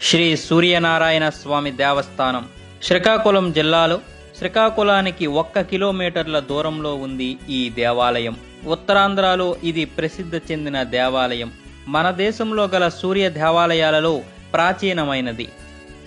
శ్రీ సూర్యనారాయణ స్వామి దేవస్థానం శ్రీకాకుళం జిల్లాలో శ్రీకాకుళానికి ఒక్క కిలోమీటర్ల దూరంలో ఉంది ఈ దేవాలయం. ఉత్తరాంధ్రలో ఇది ప్రసిద్ధి చెందిన దేవాలయం. మన దేశంలో గల సూర్య దేవాలయాలలో ప్రాచీనమైనది.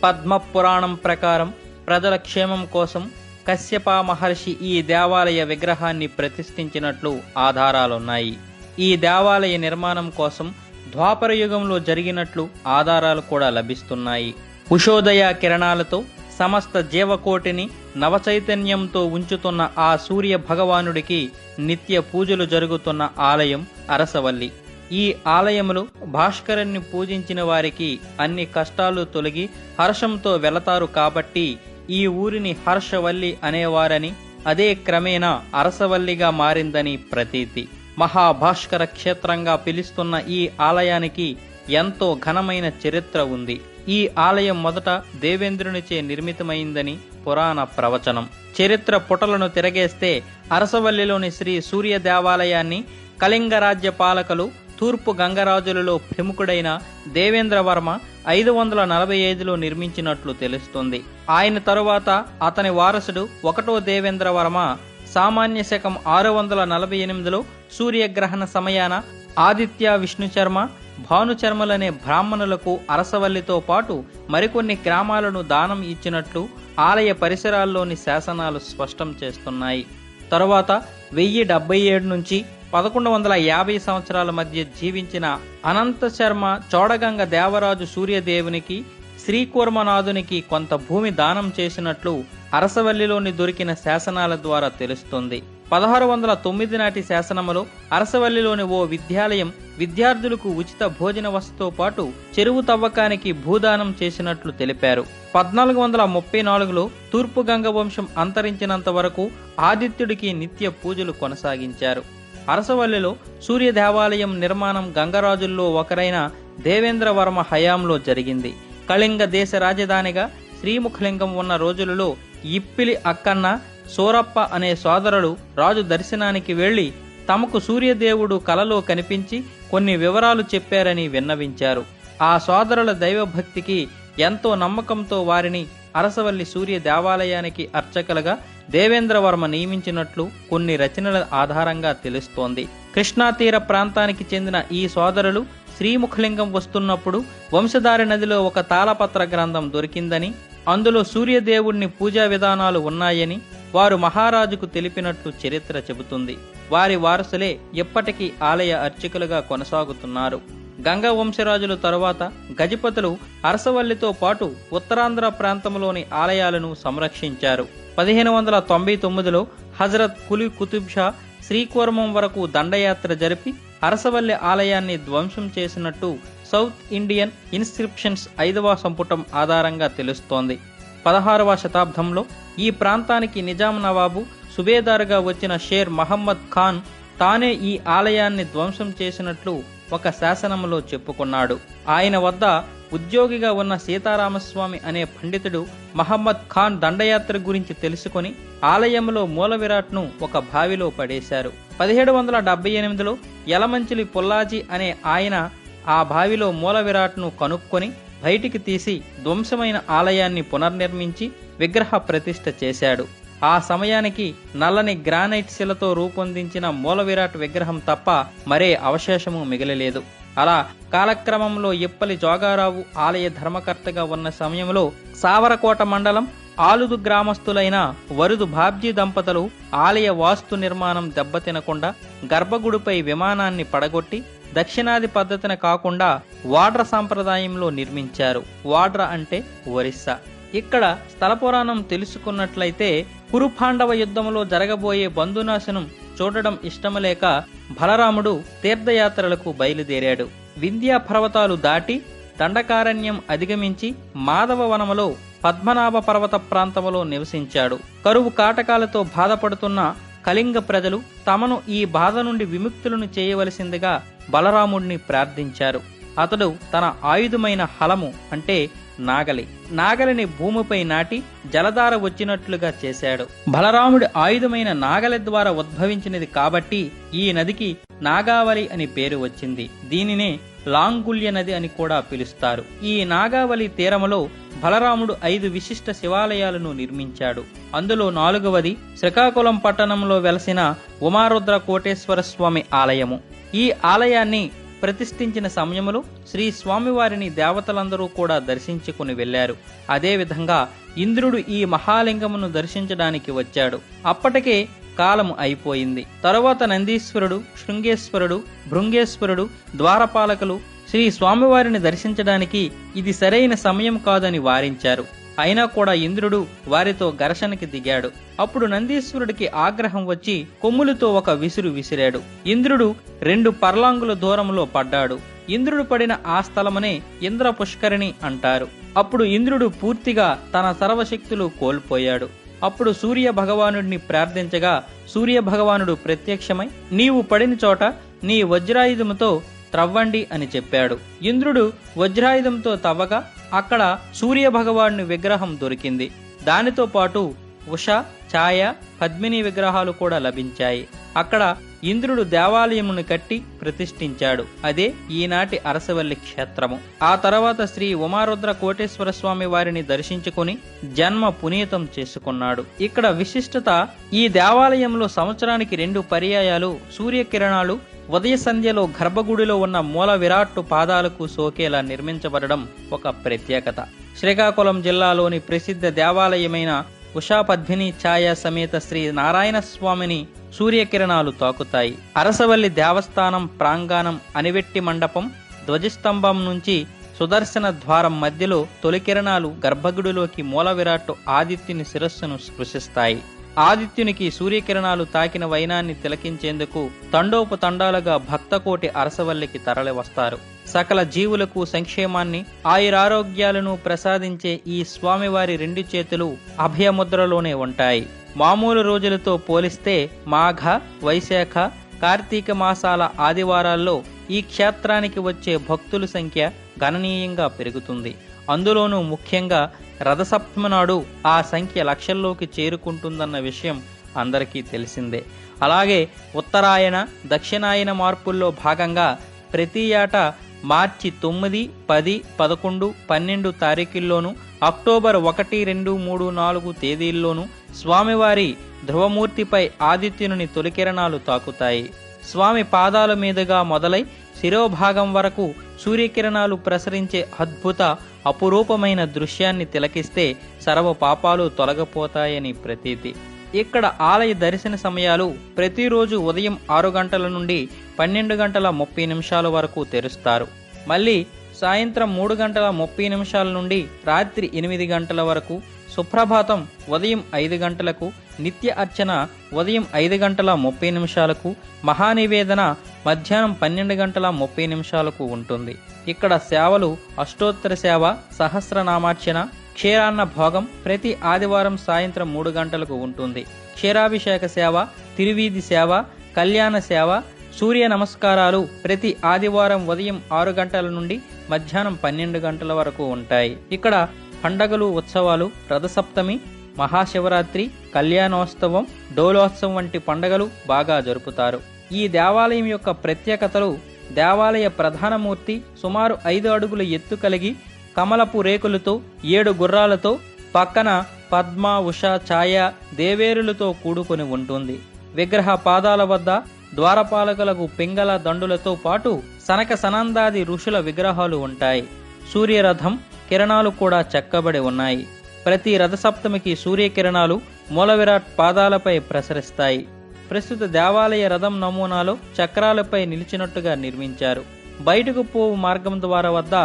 పద్మ పురాణం ప్రకారం ప్రజల క్షేమం కోసం కశ్యప మహర్షి ఈ దేవాలయ విగ్రహాన్ని ప్రతిష్ఠించినట్లు ఆధారాలున్నాయి. ఈ దేవాలయ నిర్మాణం కోసం ద్వాపర యుగంలో జరిగినట్లు ఆధారాలు కూడా లభిస్తున్నాయి. ఉషోదయ కిరణాలతో సమస్త జీవకోటిని నవచైతన్యంతో ఉంచుతున్న ఆ సూర్య భగవానుడికి నిత్య పూజలు జరుగుతున్న ఆలయం అరసవల్లి. ఈ ఆలయములు భాస్కరుణ్ణి పూజించిన వారికి అన్ని కష్టాలు తొలగి హర్షంతో వెళతారు కాబట్టి ఈ ఊరిని హర్షవల్లి అనేవారని అదే క్రమేణా అరసవల్లిగా మారిందని ప్రతీతి. మహాభాస్కర క్షేత్రంగా పిలుస్తున్న ఈ ఆలయానికి ఎంతో ఘనమైన చరిత్ర ఉంది. ఈ ఆలయం మొదట దేవేంద్రునిచే నిర్మితమైందని పురాణ ప్రవచనం. చరిత్ర పుటలను తిరగేస్తే అరసవల్లిలోని శ్రీ సూర్య దేవాలయాన్ని కళింగ రాజ్య పాలకులు తూర్పు గంగరాజులలో ప్రముఖుడైన దేవేంద్రవర్మ ఐదు వందల నలభై ఐదులో నిర్మించినట్లు తెలుస్తుంది. ఆయన తరువాత అతని వారసుడు ఒకటో దేవేంద్రవర్మ సామాన్య శకం ఆరు వందల నలభై ఎనిమిదిలో సూర్యగ్రహణ సమయాన ఆదిత్య విష్ణుచర్మ భానుచర్మలనే బ్రాహ్మణులకు అరసవల్లితో పాటు మరికొన్ని గ్రామాలను దానం ఇచ్చినట్లు ఆలయ పరిసరాల్లోని శాసనాలు స్పష్టం చేస్తున్నాయి. తరువాత వెయ్యి డెబ్బై ఏడు నుంచి పదకొండు వందల యాభై సంవత్సరాల మధ్య జీవించిన అనంత శర్మ చోడగంగ దేవరాజు సూర్యదేవునికి శ్రీకూర్మనాథునికి కొంత భూమి దానం చేసినట్లు అరసవల్లిలోని దొరికిన శాసనాల ద్వారా తెలుస్తుంది. పదహారు వందల తొమ్మిది నాటి శాసనములో అరసవల్లిలోని ఓ విద్యాలయం విద్యార్థులకు ఉచిత భోజన వసతితో పాటు చెరువు తవ్వకానికి భూదానం చేసినట్లు తెలిపారు. పద్నాలుగు వందల ముప్పై నాలుగులో తూర్పు గంగ వంశం అంతరించినంత వరకు ఆదిత్యుడికి నిత్య పూజలు కొనసాగించారు. అరసవల్లిలో సూర్య దేవాలయం నిర్మాణం గంగరాజుల్లో ఒకరైన దేవేంద్రవర్మ హయాంలో జరిగింది. కళింగ దేశ రాజధానిగా శ్రీముఖలింగం ఉన్న రోజులలో ఇప్పిలి అక్కన్న సూరప్ప అనే సోదరుడు రాజు దర్శనానికి వెళ్ళి తమకు సూర్యదేవుడు కలలో కనిపించి కొన్ని వివరాలు చెప్పారని విన్నవించారు. ఆ సోదరుల దైవభక్తికి ఎంతో నమ్మకంతో వారిని అరసవల్లి సూర్య దేవాలయానికి అర్చకులుగా దేవేంద్రవర్మ నియమించినట్లు కొన్ని రచనల ఆధారంగా తెలుస్తోంది. కృష్ణా తీర ప్రాంతానికి చెందిన ఈ సోదరులు శ్రీముఖలింగం వస్తున్నప్పుడు వంశధారి నదిలో ఒక తాళపత్ర గ్రంథం దొరికిందని అందులో సూర్యదేవుణ్ణి పూజా విధానాలు ఉన్నాయని వారు మహారాజుకు తెలిపినట్లు చరిత్ర చెబుతుంది. వారి వారసులే ఇప్పటికీ ఆలయ అర్చకులుగా కొనసాగుతున్నారు. గంగ వంశరాజుల తరువాత గజపతులు అరసవల్లితో పాటు ఉత్తరాంధ్ర ప్రాంతంలోని ఆలయాలను సంరక్షించారు. పదిహేను వందల తొంభై తొమ్మిదిలో హజరత్ కులి కుతుబ్ షా శ్రీకూర్మం వరకు దండయాత్ర జరిపి అరసవల్లి ఆలయాన్ని ధ్వంసం చేసినట్టు సౌత్ ఇండియన్ ఇన్స్క్రిప్షన్స్ ఐదవ సంపుటం ఆధారంగా తెలుస్తోంది. పదహారవ శతాబ్దంలో ఈ ప్రాంతానికి నిజాం నవాబు సుబేదారుగా వచ్చిన షేర్ మహమ్మద్ ఖాన్ తానే ఈ ఆలయాన్ని ధ్వంసం చేసినట్లు ఒక శాసనంలో చెప్పుకున్నాడు. ఆయన వద్ద ఉద్యోగిగా ఉన్న సీతారామస్వామి అనే పండితుడు మహమ్మద్ ఖాన్ దండయాత్ర గురించి తెలుసుకొని ఆలయంలో మూల విరాట్ను ఒక బావిలో పడేశారు. పదిహేడు వందల డెబ్బై ఎనిమిదిలో యలమంచిలి పుల్లాజీ అనే ఆయన ఆ బావిలో మూల విరాట్ను కనుక్కొని బయటికి తీసి ధ్వంసమైన ఆలయాన్ని పునర్నిర్మించి విగ్రహ ప్రతిష్ఠ చేశాడు. ఆ సమయానికి నల్లని గ్రానైట్ శిలతో రూపొందించిన మూల విరాట్ విగ్రహం తప్ప మరే అవశేషము మిగలలేదు. అలా కాలక్రమంలో ఇప్పలి జోగారావు ఆలయ ధర్మకర్తగా ఉన్న సమయంలో సావరకోట మండలం ఆలుదు గ్రామస్తులైన వరుదు బాబ్జీ దంపతులు ఆలయ వాస్తు నిర్మాణం దెబ్బతినకుండా గర్భగుడిపై విమానాన్ని పడగొట్టి దక్షిణాది పద్ధతిన కాకుండా వాడ్ర సాంప్రదాయంలో నిర్మించారు. వాడ్ర అంటే ఒరిస్సా. ఇక్కడ స్థల పురాణం తెలుసుకున్నట్లయితే కురుపాండవ యుద్ధంలో జరగబోయే బంధునాశనం చూడడం ఇష్టమలేక బలరాముడు తీర్థయాత్రలకు బయలుదేరాడు. వింధ్యా పర్వతాలు దాటి దండకారణ్యం అధిగమించి మాధవ వనములో పద్మనాభ పర్వత ప్రాంతంలో నివసించాడు. కరువు కాటకాలతో బాధపడుతున్న కళింగ ప్రజలు తమను ఈ బాధ నుండి విముక్తులను చేయవలసిందిగా బలరాముడిని ప్రార్థించారు. అతడు తన ఆయుధమైన హలము అంటే నాగలి. నాగలిని భూమిపై నాటి జలధార వచ్చినట్లుగా చేశాడు. బలరాముడి ఆయుధమైన నాగలి ద్వారా ఉద్భవించినది కాబట్టి ఈ నదికి నాగావళి అని పేరు వచ్చింది. దీనినే లాంగుల్య నది అని కూడా పిలుస్తారు. ఈ నాగావళి తీరములో బలరాముడు ఐదు విశిష్ట శివాలయాలను నిర్మించాడు. అందులో నాలుగవది శ్రీకాకుళం పట్టణంలో వెలసిన ఉమారుద్ర కోటేశ్వర స్వామి ఆలయము. ఈ ఆలయాన్ని ప్రతిష్ఠించిన సమయములో శ్రీ స్వామివారిని దేవతలందరూ కూడా దర్శించుకుని వెళ్ళారు అదేవిధంగా ఇంద్రుడు ఈ మహాలింగమును దర్శించడానికి వచ్చాడు. అప్పటికే కాలము అయిపోయింది. తరువాత నందీశ్వరుడు శృంగేశ్వరుడు భృంగేశ్వరుడు ద్వారపాలకులు శ్రీ స్వామివారిని దర్శించడానికి ఇది సరైన సమయం కాదని వారించారు. అయినా కూడా ఇంద్రుడు వారితో ఘర్షణకి దిగాడు. అప్పుడు నందీశ్వరుడికి ఆగ్రహం వచ్చి కొమ్ములతో ఒక విసురు విసిరాడు. ఇంద్రుడు రెండు పర్లాంగుల దూరంలో పడ్డాడు. ఇంద్రుడు పడిన ఆ స్థలమనే ఇంద్ర పుష్కరిణి అంటారు. అప్పుడు ఇంద్రుడు పూర్తిగా తన సర్వశక్తులు కోల్పోయాడు. అప్పుడు సూర్య భగవానుడిని ప్రార్థించగా సూర్య భగవానుడు ప్రత్యక్షమై నీవు పడిన చోట నీ వజ్రాయుధముతో త్రవ్వండి అని చెప్పాడు. ఇంద్రుడు వజ్రాయుధంతో తవ్వగా అక్కడ సూర్య భగవానుని విగ్రహం దొరికింది. దానితో పాటు ఉష ఛాయ పద్మిని విగ్రహాలు కూడా లభించాయి. అక్కడ ఇంద్రుడు దేవాలయమును కట్టి ప్రతిష్ఠించాడు. అదే ఈనాటి అరసవల్లి క్షేత్రము. ఆ తర్వాత శ్రీ ఉమారుద్ర కోటేశ్వర స్వామి వారిని దర్శించుకుని జన్మ పునీతం చేసుకున్నాడు. ఇక్కడ విశిష్టత ఈ దేవాలయంలో సంవత్సరానికి రెండు పర్యాయాలు సూర్యకిరణాలు ఉదయ సంధ్యలో గర్భగుడిలో ఉన్న మూల విరాట్టు పాదాలకు సోకేలా నిర్మించబడడం ఒక ప్రత్యేకత. శ్రీకాకుళం జిల్లాలోని ప్రసిద్ధ దేవాలయమైన ఉషా పద్మిని ఛాయ సమేత శ్రీ నారాయణ స్వామిని సూర్యకిరణాలు తాకుతాయి. అరసవల్లి దేవస్థానం ప్రాంగణం అనివెట్టి మండపం ధ్వజస్తంభం నుంచి సుదర్శన ద్వారం మధ్యలో తొలి కిరణాలు గర్భగుడిలోకి మూల విరాట్టు ఆదిత్యుని శిరస్సును స్పృశిస్తాయి. ఆదిత్యునికి సూర్యకిరణాలు తాకిన వైనాన్ని తిలకించేందుకు తండోపతండాలుగా భక్తకోటి అరసవల్లికి తరలివస్తారు సకల జీవులకు సంక్షేమాన్ని ఆయురారోగ్యాలను ప్రసాదించే ఈ స్వామివారి రెండు చేతులు అభయముద్రలోనే ఉంటాయి. మామూలు రోజులతో పోలిస్తే మాఘ వైశాఖ కార్తీక మాసాల ఆదివారాల్లో ఈ క్షేత్రానికి వచ్చే భక్తుల సంఖ్య గణనీయంగా పెరుగుతుంది. అందులోనూ ముఖ్యంగా రథసప్తమి నాడు ఆ సంఖ్య లక్షల్లోకి చేరుకుంటుందన్న విషయం అందరికీ తెలిసిందే. అలాగే ఉత్తరాయణ దక్షిణాయన మార్పుల్లో భాగంగా ప్రతి ఏటా మార్చి తొమ్మిది పది పదకొండు పన్నెండు తారీఖుల్లోనూ అక్టోబర్ ఒకటి రెండు మూడు నాలుగు తేదీల్లోనూ స్వామివారి ధ్రువమూర్తిపై ఆదిత్యుని తొలికిరణాలు తాకుతాయి. స్వామి పాదాల మీదుగా మొదలై శిరోభాగం వరకు సూర్యకిరణాలు ప్రసరించే అద్భుత అపురూపమైన దృశ్యాన్ని తిలకిస్తే సర్వ పాపాలు తొలగిపోతాయని ప్రతీతి. ఇక్కడ ఆలయ దర్శన సమయాలు ప్రతిరోజు ఉదయం ఆరు గంటల నుండి పన్నెండు గంటల ముప్పై నిమిషాల వరకు తెరుస్తారు. మళ్ళీ సాయంత్రం మూడు గంటల ముప్పై నిమిషాల నుండి రాత్రి ఎనిమిది గంటల వరకు సుప్రభాతం ఉదయం ఐదు గంటలకు నిత్య అర్చన ఉదయం ఐదు గంటల ముప్పై నిమిషాలకు మహానివేదన మధ్యాహ్నం పన్నెండు గంటల ముప్పై నిమిషాలకు ఉంటుంది. ఇక్కడ సేవలు అష్టోత్తర సేవ సహస్రనామార్చన క్షీరాన్న భోగం ప్రతి ఆదివారం సాయంత్రం మూడు గంటలకు ఉంటుంది. క్షీరాభిషేక సేవ తిరువీధి సేవ కళ్యాణ సేవ సూర్య నమస్కారాలు ప్రతి ఆదివారం ఉదయం ఆరు గంటల నుండి మధ్యాహ్నం పన్నెండు గంటల వరకు ఉంటాయి. ఇక్కడ పండగలు ఉత్సవాలు రథసప్తమి మహాశివరాత్రి కళ్యాణోత్సవం డోలోత్సవం వంటి పండగలు బాగా జరుపుతారు. ఈ దేవాలయం యొక్క ప్రత్యేకతలు దేవాలయ ప్రధాన మూర్తి సుమారు ఐదు అడుగుల ఎత్తు కలిగి కమలపు రేకులతో ఏడు గుర్రాలతో పక్కన పద్మ ఉష ఛాయ దేవేరులతో కూడుకొని ఉంటుంది. విగ్రహ పాదాల వద్ద ద్వారపాలకులకు పింగళ దండులతో పాటు సనక సనందాది ఋషుల విగ్రహాలు ఉంటాయి. సూర్యరథం కిరణాలు కూడా చెక్కబడి ఉన్నాయి. ప్రతి రథసప్తమికి సూర్యకిరణాలు మూల విరాట్ పాదాలపై ప్రసరిస్తాయి. ప్రస్తుత దేవాలయ రథం నమూనాలో చక్రాలపై నిలిచినట్టుగా నిర్మించారు. బయటకు పోవు మార్గం ద్వారా వద్ద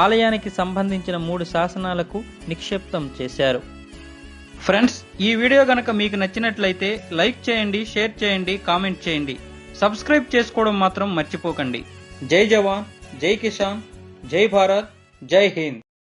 ఆలయానికి సంబంధించిన మూడు శాసనాలకు నిక్షిప్తం చేశారు. ఫ్రెండ్స్ ఈ వీడియో గనక మీకు నచ్చినట్లయితే లైక్ చేయండి షేర్ చేయండి కామెంట్ చేయండి. సబ్స్క్రైబ్ చేసుకోవడం మాత్రం మర్చిపోకండి. జై జవాన్ జై కిసాన్ జై భారత్ జై హింద్.